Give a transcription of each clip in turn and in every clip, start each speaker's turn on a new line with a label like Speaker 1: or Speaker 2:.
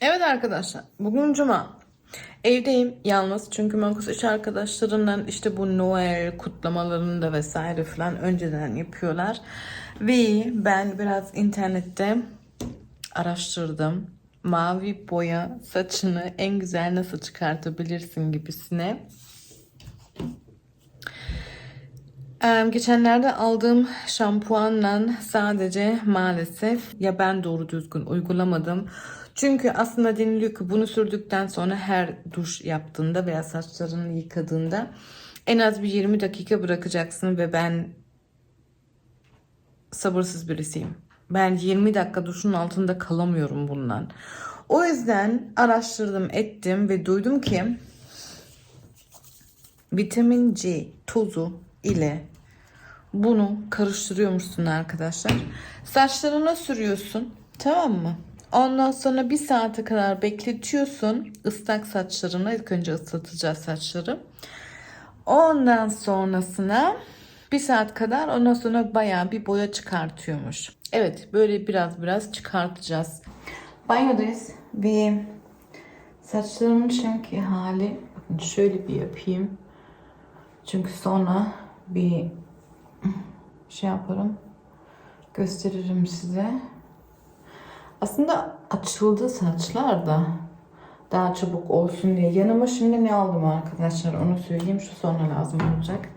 Speaker 1: Evet arkadaşlar bugün cuma. Evdeyim yalnız çünkü Markus iş arkadaşlarından işte bu Noel kutlamalarında vesaire falan önceden yapıyorlar. Ve ben biraz internette araştırdım. Mavi boya saçını en güzel nasıl çıkartabilirsin gibisine. Geçenlerde aldığım şampuanla sadece maalesef ya ben doğru düzgün uygulamadım. Çünkü aslında deniliyor ki bunu sürdükten sonra her duş yaptığında veya saçlarını yıkadığında en az bir 20 dakika bırakacaksın ve ben sabırsız birisiyim. Ben 20 dakika duşun altında kalamıyorum bundan. O yüzden araştırdım ettim ve duydum ki vitamin C tozu ile bunu karıştırıyormuşsun arkadaşlar. Saçlarına sürüyorsun. Tamam mı? Ondan sonra bir saate kadar bekletiyorsun. ıslak saçlarına ilk önce ıslatacağız saçları. Ondan sonrasına bir saat kadar ondan sonra bayağı bir boya çıkartıyormuş. Evet böyle biraz biraz çıkartacağız. Banyodayız ve saçlarımın şimdiki hali şöyle bir yapayım. Çünkü sonra bir şey yaparım. Gösteririm size. Aslında açıldı saçlar da daha çabuk olsun diye. Yanıma şimdi ne aldım arkadaşlar onu söyleyeyim. Şu sonra lazım olacak.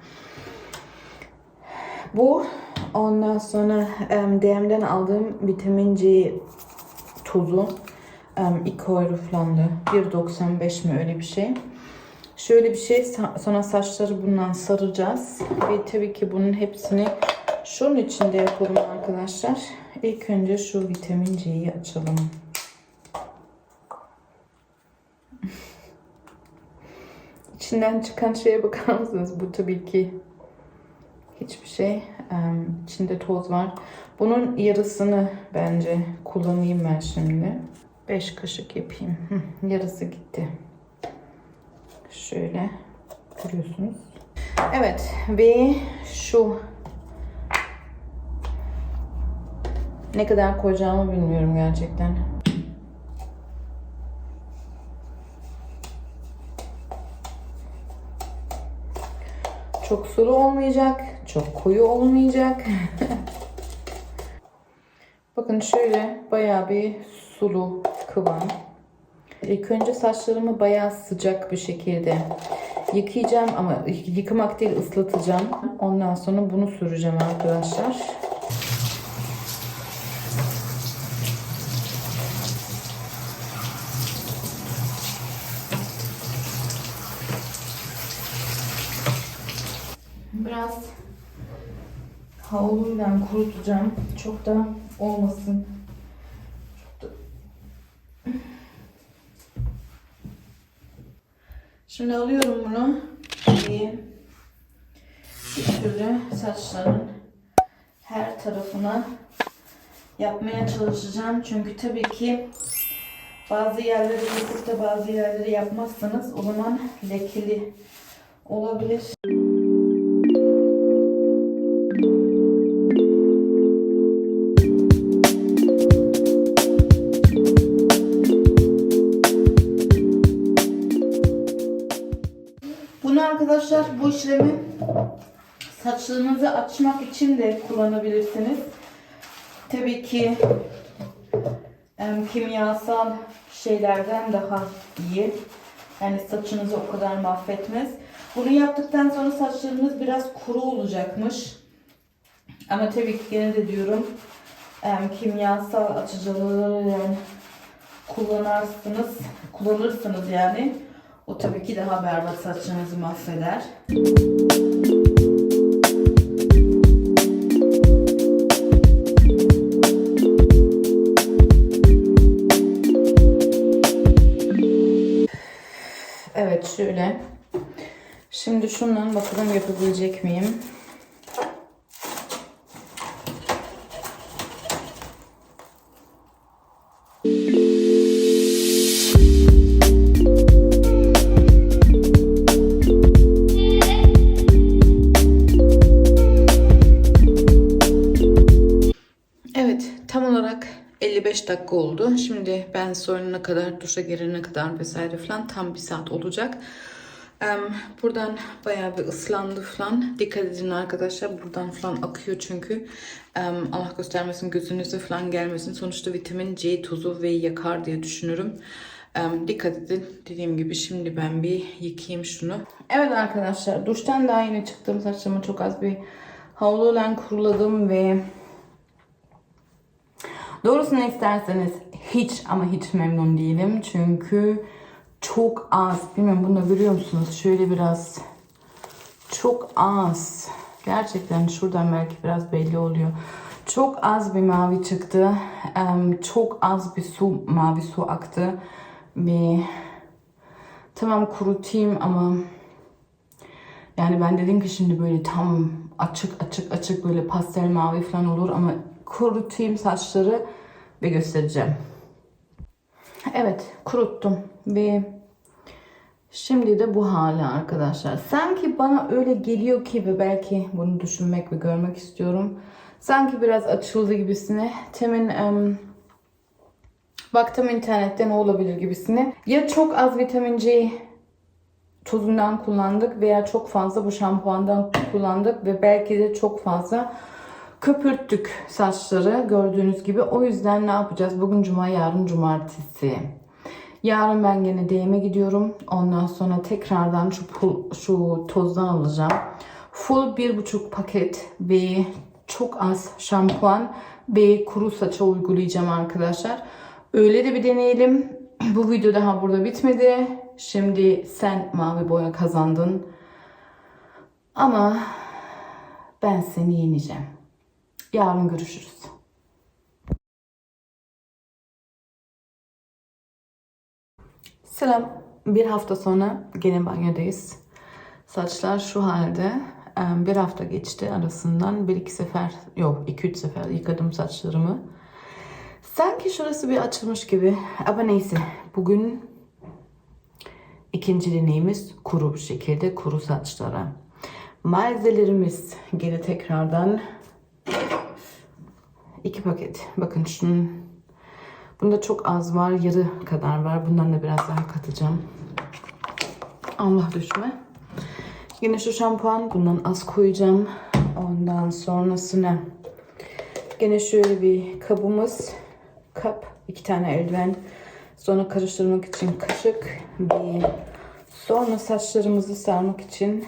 Speaker 1: Bu ondan sonra um, DM'den aldığım vitamin C tozu. Um, 2 euro falandı. 1.95 mi öyle bir şey. Şöyle bir şey sonra saçları bundan saracağız. Ve tabii ki bunun hepsini şunun içinde yapalım arkadaşlar. İlk önce şu vitamin C'yi açalım. İçinden çıkan şeye bakar mısınız? Bu tabii ki hiçbir şey. İçinde toz var. Bunun yarısını bence kullanayım ben şimdi. 5 kaşık yapayım. Yarısı gitti. Şöyle görüyorsunuz. Evet ve şu ne kadar koyacağımı bilmiyorum gerçekten. Çok sulu olmayacak, çok koyu olmayacak. Bakın şöyle bayağı bir sulu kıvam. İlk önce saçlarımı bayağı sıcak bir şekilde yıkayacağım ama yıkamak değil ıslatacağım. Ondan sonra bunu süreceğim arkadaşlar. Biraz havluyla kurutacağım. Çok da olmasın. Çok da Şimdi alıyorum bunu. Bir türlü saçların her tarafına yapmaya çalışacağım. Çünkü tabii ki bazı yerleri yapıp da bazı yerleri yapmazsanız o zaman lekeli olabilir. Arkadaşlar bu işlemi saçlarınızı açmak için de kullanabilirsiniz. Tabii ki em, kimyasal şeylerden daha iyi. Yani saçınızı o kadar mahvetmez. Bunu yaptıktan sonra saçlarınız biraz kuru olacakmış. Ama tabii ki gene de diyorum em, kimyasal açıcıları yani kullanırsınız, kullanırsınız yani. O tabii ki daha berbat saçınızı mahveder. Evet şöyle. Şimdi şundan bakalım yapabilecek miyim? Dakika oldu. Şimdi ben soyunana kadar, duşa girene kadar vesaire falan tam bir saat olacak. Buradan bayağı bir ıslandı falan. Dikkat edin arkadaşlar. Buradan falan akıyor çünkü. Allah göstermesin gözünüze falan gelmesin. Sonuçta vitamin C tozu ve yakar diye düşünürüm. Dikkat edin. Dediğim gibi şimdi ben bir yıkayayım şunu. Evet arkadaşlar duştan daha yeni çıktım. Saçlarımı çok az bir havluyla kuruladım ve Doğrusunu isterseniz hiç ama hiç memnun değilim. Çünkü çok az. Bilmiyorum bunu da görüyor musunuz? Şöyle biraz çok az. Gerçekten şuradan belki biraz belli oluyor. Çok az bir mavi çıktı. Çok az bir su, mavi su aktı. Bir tamam kurutayım ama yani ben dedim ki şimdi böyle tam açık açık açık böyle pastel mavi falan olur ama kurutayım saçları ve göstereceğim. Evet kuruttum ve şimdi de bu hali arkadaşlar. Sanki bana öyle geliyor ki ve belki bunu düşünmek ve görmek istiyorum. Sanki biraz açıldı gibisine. Temin em, baktım internette ne olabilir gibisine. Ya çok az vitamin C tozundan kullandık veya çok fazla bu şampuandan kullandık ve belki de çok fazla köpürttük saçları gördüğünüz gibi. O yüzden ne yapacağız? Bugün cuma, yarın cumartesi. Yarın ben gene DM'e gidiyorum. Ondan sonra tekrardan şu pul, şu tozdan alacağım. Full bir buçuk paket ve çok az şampuan ve kuru saça uygulayacağım arkadaşlar. Öyle de bir deneyelim. Bu video daha burada bitmedi. Şimdi sen mavi boya kazandın. Ama ben seni yeneceğim. Yarın görüşürüz. Selam. Bir hafta sonra gene banyodayız. Saçlar şu halde. Ee, Bir hafta geçti arasından. Bir iki sefer, yok iki üç sefer yıkadım saçlarımı. Sanki şurası bir açılmış gibi. Ama neyse. Bugün ikinci deneyimiz kuru bir şekilde kuru saçlara. Malzemelerimiz geri tekrardan iki paket. Bakın şunun bunda çok az var. Yarı kadar var. Bundan da biraz daha katacağım. Allah düşme. Yine şu şampuan. Bundan az koyacağım. Ondan sonrasına Gene şöyle bir kabımız. Kap. iki tane eldiven. Sonra karıştırmak için kaşık. Bir. Sonra saçlarımızı sarmak için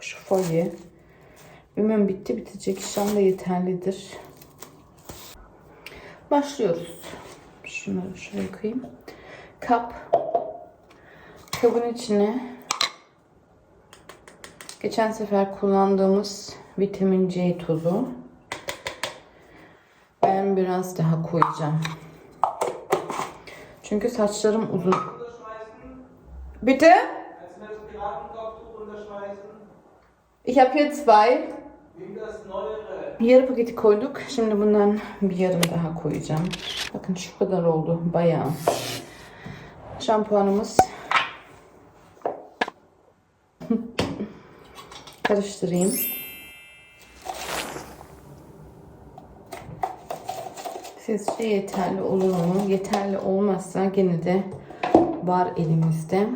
Speaker 1: şu folye. Bilmem bitti bitecek. İnşallah yeterlidir. Başlıyoruz. Şunları şöyle koyayım. Kap. Kabın içine geçen sefer kullandığımız vitamin C tozu. Ben biraz daha koyacağım. Çünkü saçlarım uzun. Bitte? Ich habe hier zwei.
Speaker 2: Neuere.
Speaker 1: Yarı paketi koyduk. Şimdi bundan bir yarım daha koyacağım. Bakın şu kadar oldu. Bayağı. Şampuanımız. Karıştırayım. Sizce yeterli olur mu? Yeterli olmazsa gene de var elimizde.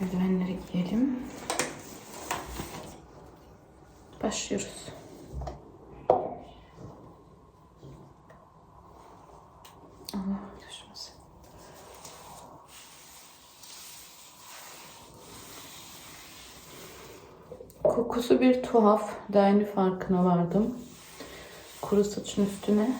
Speaker 1: Eldivenleri giyelim. Başlıyoruz. Allah düşmesin. Kokusu bir tuhaf. Daha farkına vardım. Kuru saçın üstüne.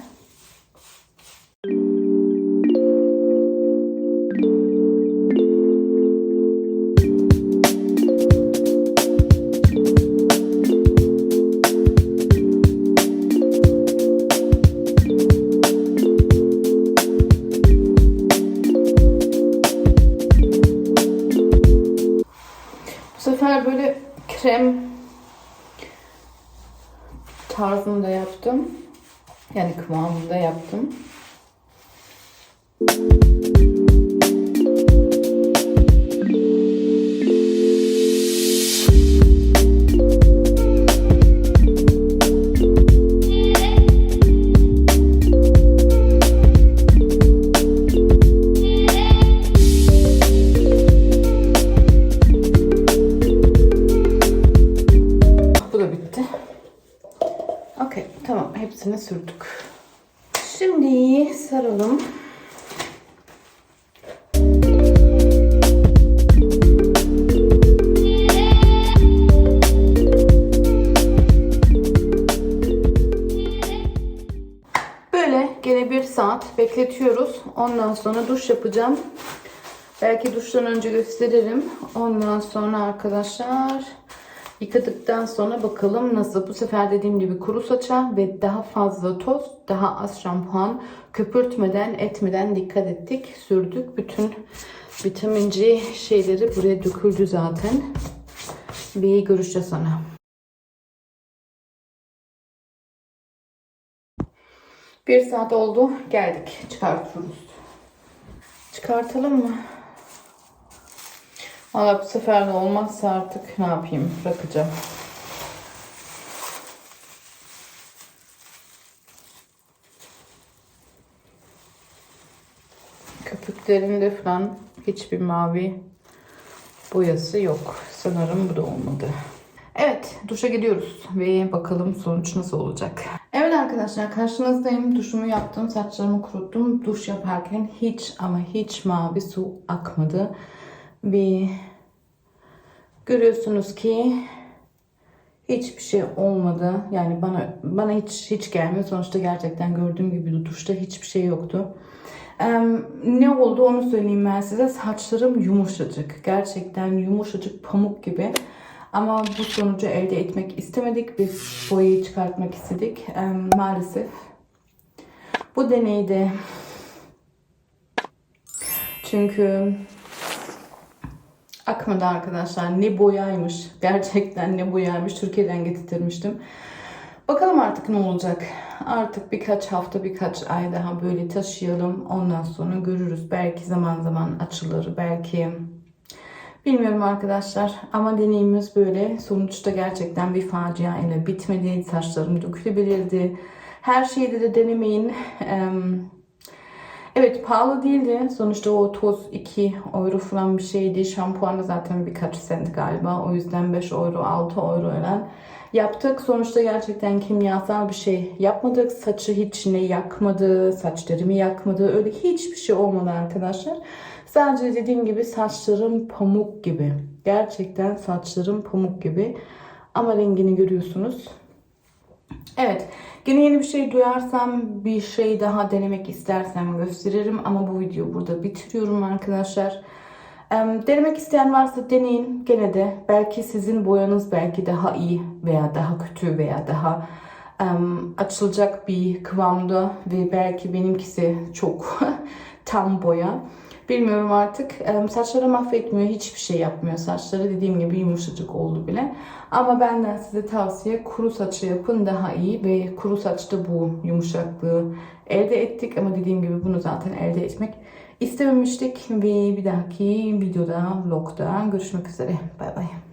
Speaker 1: Kıvamında yaptım. Çıkaralım. Böyle gene bir saat bekletiyoruz. Ondan sonra duş yapacağım. Belki duştan önce gösteririm. Ondan sonra arkadaşlar yıkadıktan sonra bakalım nasıl. Bu sefer dediğim gibi kuru saça ve daha fazla toz, daha az şampuan köpürtmeden etmeden dikkat ettik. Sürdük. Bütün vitamin C şeyleri buraya döküldü zaten. Ve görüşeceğiz sonra. Bir saat oldu. Geldik. Çıkartıyoruz. Çıkartalım mı? Valla bu sefer de olmazsa artık ne yapayım? Bırakacağım. Köpüklerinde falan hiçbir mavi boyası yok. Sanırım bu da olmadı. Evet, duşa gidiyoruz ve bakalım sonuç nasıl olacak. Evet arkadaşlar, karşınızdayım. Duşumu yaptım, saçlarımı kuruttum. Duş yaparken hiç ama hiç mavi su akmadı. Ve görüyorsunuz ki hiçbir şey olmadı. Yani bana bana hiç hiç gelmiyor. Sonuçta gerçekten gördüğüm gibi duşta hiçbir şey yoktu. Em, ne oldu onu söyleyeyim ben size. Saçlarım yumuşacık. Gerçekten yumuşacık pamuk gibi. Ama bu sonucu elde etmek istemedik. Biz boyayı çıkartmak istedik. Em, maalesef. Bu deneyde çünkü akmadı arkadaşlar. Ne boyaymış. Gerçekten ne boyaymış. Türkiye'den getirmiştim. Bakalım artık ne olacak. Artık birkaç hafta, birkaç ay daha böyle taşıyalım. Ondan sonra görürüz. Belki zaman zaman açılır. Belki bilmiyorum arkadaşlar. Ama deneyimimiz böyle. Sonuçta gerçekten bir facia ile bitmedi. Saçlarım dökülebilirdi. Her şeyde de denemeyin. Em, Evet pahalı değildi. Sonuçta o toz 2 euro falan bir şeydi. Şampuan da zaten birkaç sent galiba. O yüzden 5 euro 6 euro öyle yaptık. Sonuçta gerçekten kimyasal bir şey yapmadık. Saçı hiç ne yakmadı, saçlarımı yakmadı. Öyle hiçbir şey olmadı arkadaşlar. Sadece dediğim gibi saçlarım pamuk gibi. Gerçekten saçlarım pamuk gibi. Ama rengini görüyorsunuz. Evet. Yine yeni bir şey duyarsam, bir şey daha denemek istersem gösteririm. Ama bu videoyu burada bitiriyorum arkadaşlar. Em, Denemek isteyen varsa deneyin. Gene de belki sizin boyanız belki daha iyi veya daha kötü veya daha açılacak bir kıvamda ve belki benimkisi çok tam boya. Bilmiyorum artık. Em, Saçları mahvetmiyor. Hiçbir şey yapmıyor. Saçları dediğim gibi yumuşacık oldu bile. Ama benden size tavsiye kuru saçı yapın daha iyi ve kuru saçta bu yumuşaklığı elde ettik. Ama dediğim gibi bunu zaten elde etmek istememiştik. Ve bir dahaki videoda, vlogda görüşmek üzere. Bay bay.